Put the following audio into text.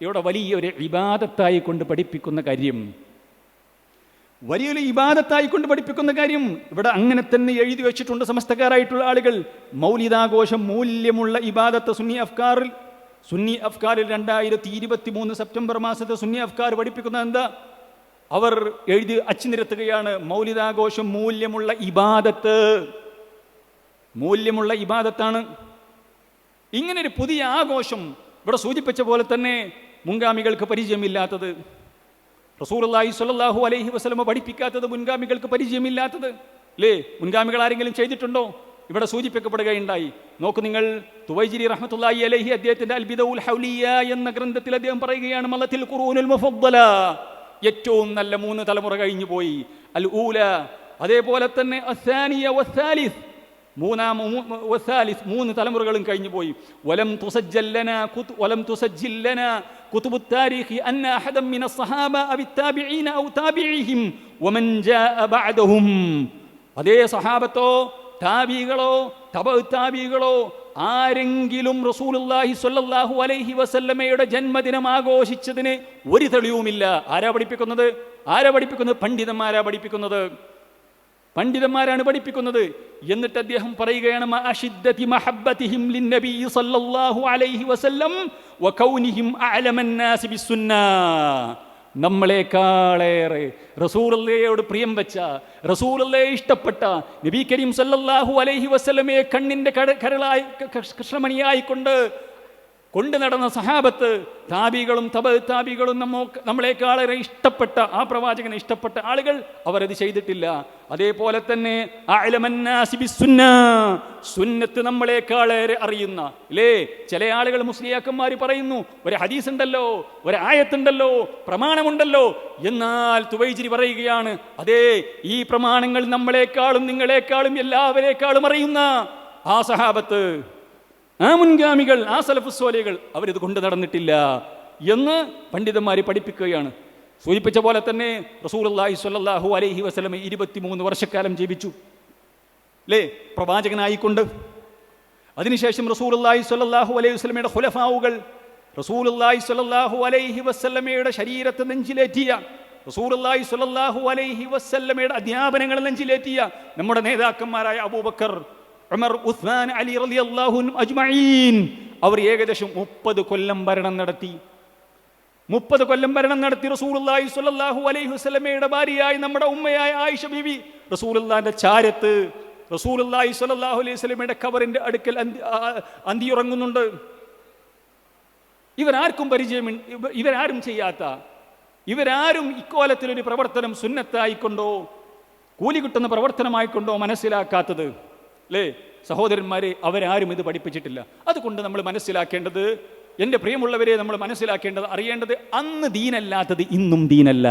ഇവിടെ വലിയ ഒരു ഇബാദത്തായി കൊണ്ട് പഠിപ്പിക്കുന്ന കാര്യം. വലിയൊരു ഇബാദത്തായി കൊണ്ട് പഠിപ്പിക്കുന്ന കാര്യം. ഇവിടെ അങ്ങനെ തന്നെ എഴുതി വെച്ചിട്ടുണ്ട് സമസ്തക്കാരായിട്ടുള്ള ആളുകൾ. മൗലിതാഘോഷം മൂല്യമുള്ള ഇബാദത്ത് സുന്നി അഫ്കാറിൽ. സുന്നി അഫ്കാറിൽ രണ്ടായിരത്തി ഇരുപത്തി മൂന്ന് സെപ്റ്റംബർ മാസത്തെ സുന്നി അഫ്കാർ പഠിപ്പിക്കുന്നത് എന്താ? അവർ എഴുതി അച്ചുനിരത്തുകയാണ്. മൗലിതാഘോഷം മൂല്യമുള്ള ഇബാദത്ത്. മൂല്യമുള്ള ഇബാദത്താണ്. ഇങ്ങനൊരു പുതിയ ആഘോഷം ഇവിടെ സൂചിപ്പിച്ച പോലെ തന്നെ മുൻഗാമികൾക്ക് പരിചയമില്ലാത്തത്. റസൂലുള്ളാഹി സ്വല്ലല്ലാഹു അലൈഹി വസ്ലമ പഠിപ്പിക്കാത്തത് മുൻഗാമികൾക്ക് പരിചയമില്ലാത്തത്. അല്ലേ മുൻഗാമികൾ ആരെങ്കിലും ചെയ്തിട്ടുണ്ടോ? ഇവിടെ സൂചിപ്പിക്കപ്പെടുകയുണ്ടായി. നോക്കൂ നിങ്ങൾ തുവൈജിരി റഹ്മത്തുള്ളാഹി അലൈഹി അദ്ദേഹത്തിന്റെ അൽബിദുൽ ഹൗലിയ എന്ന ഗ്രന്ഥത്തിൽ അദ്ദേഹം പറയുകയാണ് മലത്തിൽ ഖുറൂനുൽ മുഫദ്ദല. ഏറ്റവും നല്ല മൂന്ന് തലമുറ കഴിഞ്ഞു പോയി അൽ ഊല അതേപോലെ തന്നെ അസാനിയ വസാലിസ് മൂന്നാം വസാലിസ് മൂന്ന് തലമുറകളും കഴിഞ്ഞു പോയി. വലം തുസജ്ജല്ലന കുത് വലം തുസജ്ജില്ലന കുതുബു താരിഖി അന്ന അഹദം മിന സഹാബ അവി താബിഈന ഔ താബിഈഹിം വമൻ ജാഅ ബഅദഹും. അതേ സഹാബത്തോ താബികളോ തബ താബികളോ ആരെങ്കിലും റസൂലുള്ളാഹി സ്വല്ലല്ലാഹു അലൈഹി വസല്ലമയുടെ ജന്മദിനം ആഘോഷിച്ചതിന് ഒരു തെളിവുമില്ല. ആരാ പഠിപ്പിക്കുന്നത്? ആരാ പഠിപ്പിക്കുന്നത്? പണ്ഡിതന്മാരാ പഠിപ്പിക്കുന്നത്. പണ്ഡിതന്മാരാണ് പഠിപ്പിക്കുന്നത്. എന്നിട്ട് അദ്ദേഹം പറയുകയാണ് "മഅ അഷിദ്ദതി മഹബ്ബതിഹിം ലിന്നബി സല്ലല്ലാഹു അലൈഹി വസല്ലം വകൗനിഹിം അഅലമൻ നാസി നമ്മളെക്കാളേറെ റസൂലുള്ളയോട് പ്രിയം വെച്ച റസൂറല്ലയെ ഇഷ്ടപ്പെട്ട നബി കരീം സല്ലല്ലാഹു അലൈഹി വസ്ലമയെ കണ്ണിന്റെ കരളായി കൃഷ്ണമണിയായിക്കൊണ്ട് കൊണ്ടു നടന്ന സഹാബത്ത് താബികളും തബ താബികളും നമ്മോ നമ്മളെക്കാളേറെ ഇഷ്ടപ്പെട്ട ആ പ്രവാചകനെ ഇഷ്ടപ്പെട്ട ആളുകൾ അവരത് ചെയ്തിട്ടില്ല. അതേപോലെ തന്നെ സുന്നത്ത് നമ്മളെക്കാളേറെ അറിയുന്ന. അല്ലേ ചില ആളുകൾ മുസ്ലിയാക്കന്മാർ പറയുന്നു ഒരു ഹദീസ് ഉണ്ടല്ലോ ഒരു ആയത്തുണ്ടല്ലോ പ്രമാണമുണ്ടല്ലോ. എന്നാൽ തുവൈജിരി പറയുകയാണ് അതേ ഈ പ്രമാണങ്ങൾ നമ്മളെക്കാളും നിങ്ങളെക്കാളും എല്ലാവരെക്കാളും അറിയുന്ന ആ സഹാബത്ത് ആ മുൻഗാമികൾ ആ സലഫുസ്വാലികൾ അവരിത് കൊണ്ടു നടന്നിട്ടില്ല എന്ന് പണ്ഡിതന്മാർ പഠിപ്പിക്കുകയാണ്. സൂചിപ്പിച്ച പോലെ തന്നെ റസൂലുള്ളാഹി സ്വല്ലല്ലാഹു അലൈഹി വസല്ലം ഇരുപത്തിമൂന്ന് വർഷക്കാലം ജീവിച്ചു. അല്ലേ പ്രവാചകനായിക്കൊണ്ട്. അതിനുശേഷം റസൂലുള്ളാഹി സ്വല്ലല്ലാഹു അലൈഹി വസല്ലമയുടെ ഖുലഫാവുകൾ റസൂലുള്ളാഹി സ്വല്ലല്ലാഹു അലൈഹി വസ്ലമയുടെ ശരീരത്തെ നെഞ്ചിലേറ്റിയ റസൂലുള്ളാഹി സ്വല്ലല്ലാഹു അലൈഹി വസല്ലമയുടെ അധ്യാപനങ്ങൾ നെഞ്ചിലേറ്റിയ നമ്മുടെ നേതാക്കന്മാരായ അബൂബക്കർ ഉമർ ഉസ്മാൻ അലി റളിയല്ലാഹു അള്ളാഹു അജ്മഈൻ. അവർ ഏകദേശം മുപ്പത് കൊല്ലം ഭരണം നടത്തി. മുപ്പത് കൊല്ലം ഭരണം നടത്തി റസൂലുള്ളാഹി സ്വല്ലല്ലാഹു അലൈഹി വസല്ലമയുടെ ഭാര്യയായി നമ്മുടെ ഉമ്മയായ ആയിഷ ബീവി. റസൂലുള്ളാഹിന്റെ ചാരത്ത് റസൂലുള്ളാഹി സ്വല്ലല്ലാഹു അലൈഹി വസല്ലമയുടെ ഖബറിന്റെ അടുക്കൽ അന്തിയുറങ്ങുന്നുണ്ട്. ഇവരാർക്കും പരിചയം ഇവരാരും ചെയ്യാത്ത ഇവരാരും ഇക്കോലത്തിലൊരു പ്രവർത്തനം സുന്നത്തായിക്കൊണ്ടോ കൂലി കിട്ടുന്ന പ്രവർത്തനമായിക്കൊണ്ടോ മനസ്സിലാക്കാത്തത്. അല്ലേ സഹോദരന്മാരെ അവരാരും ഇത് പഠിപ്പിച്ചിട്ടില്ല. അതുകൊണ്ട് നമ്മൾ മനസ്സിലാക്കേണ്ടത് എന്റെ പ്രിയമുള്ളവരെ നമ്മൾ മനസ്സിലാക്കേണ്ടത് അറിയേണ്ടത് അന്ന് ദീനല്ലാത്തത് ഇന്നും ദീനല്ല.